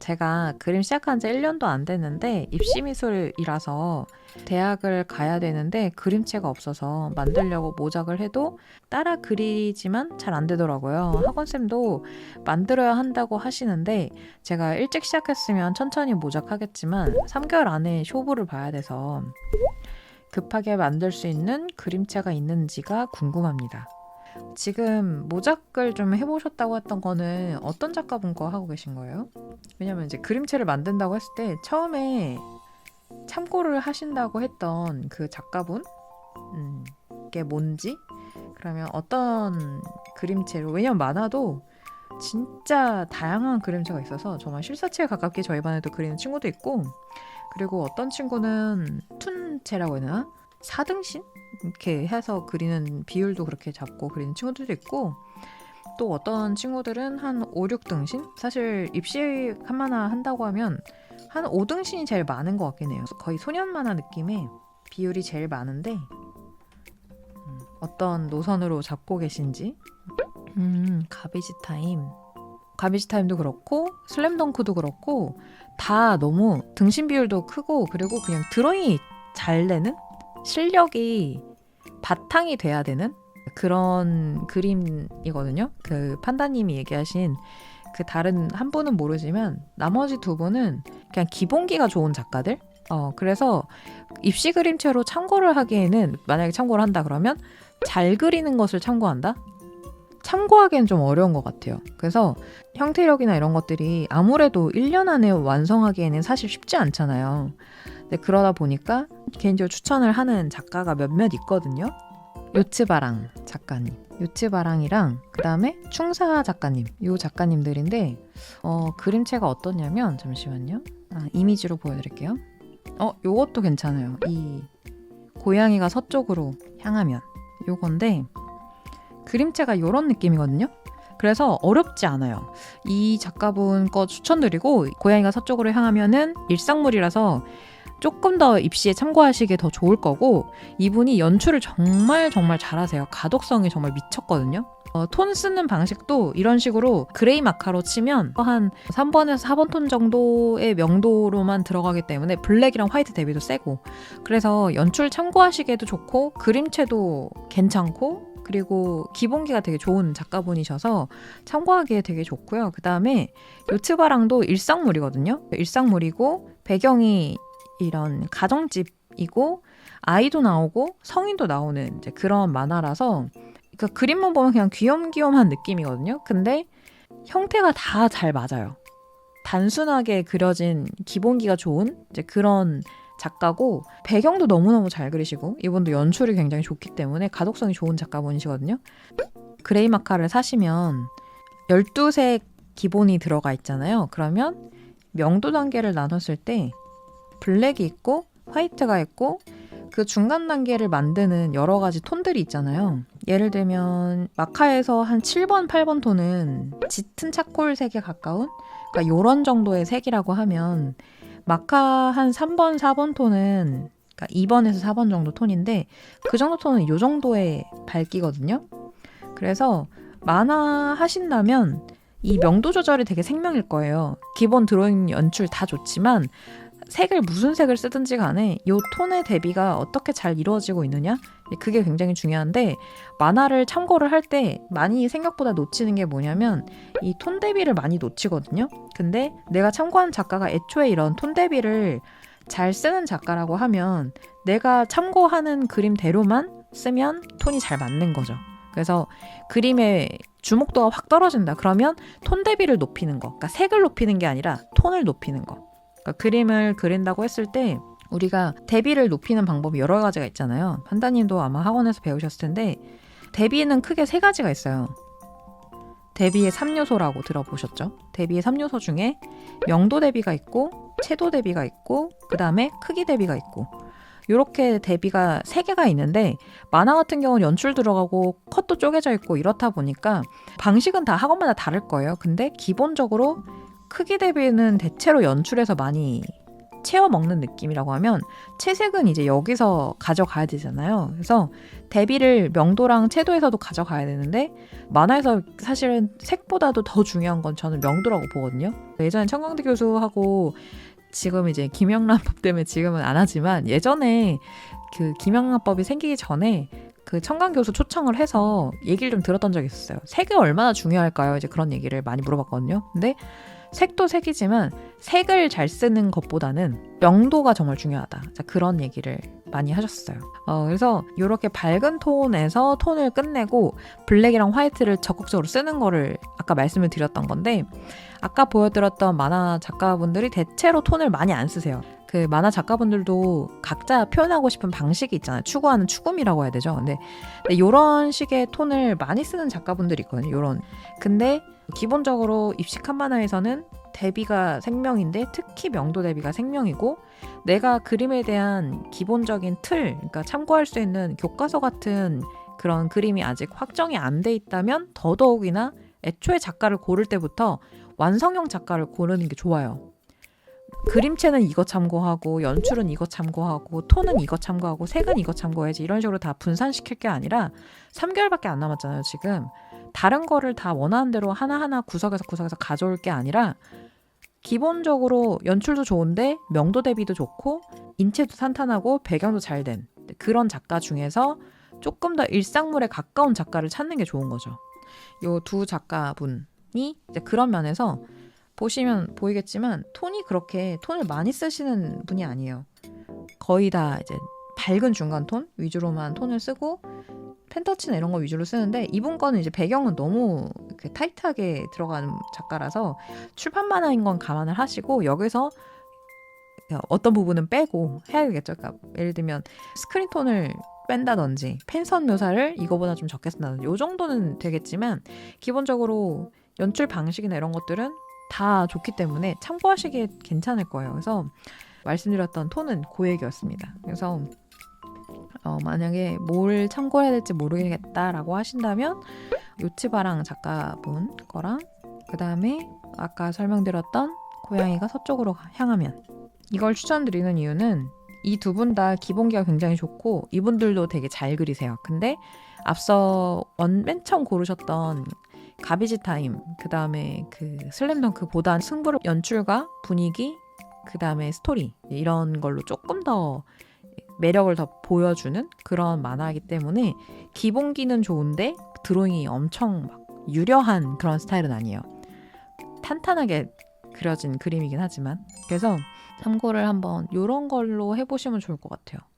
제가 그림 시작한 지 1년도 안 됐는데 입시 미술이라서 대학을 가야 되는데 그림체가 없어서 만들려고 모작을 해도 따라 그리지만 잘 안 되더라고요. 학원쌤도 만들어야 한다고 하시는데 제가 일찍 시작했으면 천천히 모작하겠지만 3개월 안에 쇼부를 봐야 돼서 급하게 만들 수 있는 그림체가 있는지가 궁금합니다. 지금 모작을 좀 해보셨다고 했던 거는 어떤 작가분 거 하고 계신 거예요? 왜냐면 이제 그림체를 만든다고 했을 때 처음에 참고를 하신다고 했던 그 작가분 음, 게 뭔지 그러면 어떤 그림체로 왜냐면 만화도 진짜 다양한 그림체가 있어서 정말 실사체에 가깝게 저희 반에도 그리는 친구도 있고 그리고 어떤 친구는 툰체라고 해야 되나? 사등신? 이렇게 해서 그리는 비율도 그렇게 잡고 그리는 친구들도 있고 또 어떤 친구들은 한 5, 6등신? 사실 입시 한만화 한다고 하면 한 5등신이 제일 많은 것 같긴 해요. 거의 소년 만화 느낌의 비율이 제일 많은데 음, 어떤 노선으로 잡고 계신지 음, 가비지 타임 가비지 타임도 그렇고 슬램덩크도 그렇고 다 너무 등신 비율도 크고 그리고 그냥 드로잉이 잘 되는 실력이 바탕이 돼야 되는 그런 그림이거든요. 그 판다님이 얘기하신 그 다른 한 분은 모르지만 나머지 두 분은 그냥 기본기가 좋은 작가들. 어 그래서 입시 그림체로 참고를 하기에는 만약에 참고를 한다 그러면 잘 그리는 것을 참고한다. 참고하기엔 좀 어려운 것 같아요. 그래서 형태력이나 이런 것들이 아무래도 1년 안에 완성하기에는 사실 쉽지 않잖아요. 근데 그러다 보니까 개인적으로 추천을 하는 작가가 몇몇 있거든요. 요츠바랑 작가님, 요츠바랑이랑 그 다음에 충사 작가님, 요 작가님들인데 어, 그림체가 어떠냐면 잠시만요. 아, 이미지로 보여드릴게요. 어, 요것도 괜찮아요. 이 고양이가 서쪽으로 향하면 요건데 그림체가 요런 느낌이거든요. 그래서 어렵지 않아요. 이 작가분 거 추천드리고 고양이가 서쪽으로 향하면은 일상물이라서 조금 더 입시에 참고하시기에 더 좋을 거고 이분이 연출을 정말 정말 잘하세요. 가독성이 정말 미쳤거든요. 어, 톤 쓰는 방식도 이런 식으로 그레이 마카로 치면 한 3번에서 4번 톤 정도의 명도로만 들어가기 때문에 블랙이랑 화이트 대비도 세고 그래서 연출 참고하시기에도 좋고 그림체도 괜찮고 그리고 기본기가 되게 좋은 작가분이셔서 참고하기에 되게 좋고요. 그 다음에 요츠바랑도 일상물이거든요. 일상물이고 배경이 이런 가정집이고 아이도 나오고 성인도 나오는 이제 그런 만화라서 그 그림만 보면 그냥 귀염귀염한 느낌이거든요. 근데 형태가 다 잘 맞아요. 단순하게 그려진 기본기가 좋은 이제 그런 작가고 배경도 너무너무 잘 그리시고 이분도 연출이 굉장히 좋기 때문에 가독성이 좋은 작가분이시거든요. 그레이 마카를 사시면 12색 기본이 들어가 있잖아요. 그러면 명도 단계를 나눴을 때 블랙이 있고 화이트가 있고 그 중간 단계를 만드는 여러 가지 톤들이 있잖아요. 예를 들면 마카에서 한 7번, 8번 톤은 짙은 차콜색에 가까운 그러니까 요런 정도의 색이라고 하면 마카 한 3번, 4번 톤은 그러니까 2번에서 4번 정도 톤인데 그 정도 톤은 요 정도의 밝기거든요. 그래서 만화 하신다면 이 명도 조절이 되게 생명일 거예요. 기본 드로잉 연출 다 좋지만 색을 무슨 색을 쓰든지 간에 이 톤의 대비가 어떻게 잘 이루어지고 있느냐 그게 굉장히 중요한데 만화를 참고를 할 때 많이 생각보다 놓치는 게 뭐냐면 이 톤 대비를 많이 놓치거든요. 근데 내가 참고한 작가가 애초에 이런 톤 대비를 잘 쓰는 작가라고 하면 내가 참고하는 그림대로만 쓰면 톤이 잘 맞는 거죠. 그래서 그림의 주목도가 확 떨어진다. 그러면 톤 대비를 높이는 거. 그러니까 색을 높이는 게 아니라 톤을 높이는 거. 그러니까 그림을 그린다고 했을 때 우리가 대비를 높이는 방법이 여러 가지가 있잖아요. 판다님도 아마 학원에서 배우셨을 텐데 대비는 크게 세 가지가 있어요. 대비의 3요소라고 들어보셨죠? 대비의 3요소 중에 명도 대비가 있고 채도 대비가 있고 그 다음에 크기 대비가 있고 이렇게 대비가 세 개가 있는데 만화 같은 경우는 연출 들어가고 컷도 쪼개져 있고 이렇다 보니까 방식은 다 학원마다 다를 거예요. 근데 기본적으로 크기 대비는 대체로 연출에서 많이 채워 먹는 느낌이라고 하면 채색은 이제 여기서 가져가야 되잖아요. 그래서 대비를 명도랑 채도에서도 가져가야 되는데 만화에서 사실은 색보다도 더 중요한 건 저는 명도라고 보거든요. 예전에 청강대 교수하고 지금 이제 김영란법 때문에 지금은 안 하지만 예전에 그 김영란법이 생기기 전에 그 청강 교수 초청을 해서 얘기를 좀 들었던 적이 있었어요. 색이 얼마나 중요할까요? 이제 그런 얘기를 많이 물어봤거든요. 근데 색도 색이지만 색을 잘 쓰는 것보다는 명도가 정말 중요하다. 자, 그런 얘기를 많이 하셨어요. 어, 그래서 이렇게 밝은 톤에서 톤을 끝내고 블랙이랑 화이트를 적극적으로 쓰는 거를 아까 말씀을 드렸던 건데 아까 보여드렸던 만화 작가분들이 대체로 톤을 많이 안 쓰세요. 그 만화 작가분들도 각자 표현하고 싶은 방식이 있잖아요. 추구하는 추구미라고 해야 되죠. 근데 이런 식의 톤을 많이 쓰는 작가분들이 있거든요. 이런. 근데 기본적으로 입식한 만화에서는 대비가 생명인데 특히 명도 대비가 생명이고 내가 그림에 대한 기본적인 틀, 그러니까 참고할 수 있는 교과서 같은 그런 그림이 아직 확정이 안 돼 있다면 더더욱이나 애초에 작가를 고를 때부터 완성형 작가를 고르는 게 좋아요. 그림체는 이거 참고하고 연출은 이거 참고하고 톤은 이거 참고하고 색은 이거 참고해야지 이런 식으로 다 분산시킬 게 아니라 3개월밖에 안 남았잖아요 지금 다른 거를 다 원하는 대로 하나하나 구석에서 구석에서 가져올 게 아니라 기본적으로 연출도 좋은데 명도 대비도 좋고 인체도 탄탄하고 배경도 잘 된 그런 작가 중에서 조금 더 일상물에 가까운 작가를 찾는 게 좋은 거죠. 요 두 작가분이 그런 면에서 보시면 보이겠지만 톤이 그렇게 톤을 많이 쓰시는 분이 아니에요. 거의 다 이제 밝은 중간 톤 위주로만 톤을 쓰고 펜터치나 이런 거 위주로 쓰는데 이분 거는 이제 배경은 너무 타이트하게 들어가는 작가라서 출판 만화인 건 감안을 하시고 여기서 어떤 부분은 빼고 해야 되겠죠. 그러니까 예를 들면 스크린 톤을 뺀다든지 펜선 묘사를 이거보다 좀 적게 쓴다든지 요 정도는 되겠지만 기본적으로 연출 방식이나 이런 것들은 다 좋기 때문에 참고하시기에 괜찮을 거예요. 그래서 말씀드렸던 톤은 고액이었습니다. 그래서 어, 만약에 뭘 참고해야 될지 모르겠다라고 하신다면 요치바랑 작가분 거랑 그 다음에 아까 설명드렸던 고양이가 서쪽으로 향하면 이걸 추천드리는 이유는 이 두 분 다 기본기가 굉장히 좋고 이분들도 되게 잘 그리세요. 근데 앞서 원 맨 처음 고르셨던 가비지 타임, 그 다음에 그 슬램덩크보다 승부를 연출과 분위기, 그 다음에 스토리 이런 걸로 조금 더 매력을 더 보여주는 그런 만화이기 때문에 기본기는 좋은데 드로잉이 엄청 막 유려한 그런 스타일은 아니에요. 탄탄하게 그려진 그림이긴 하지만 그래서 참고를 한번 이런 걸로 해보시면 좋을 것 같아요.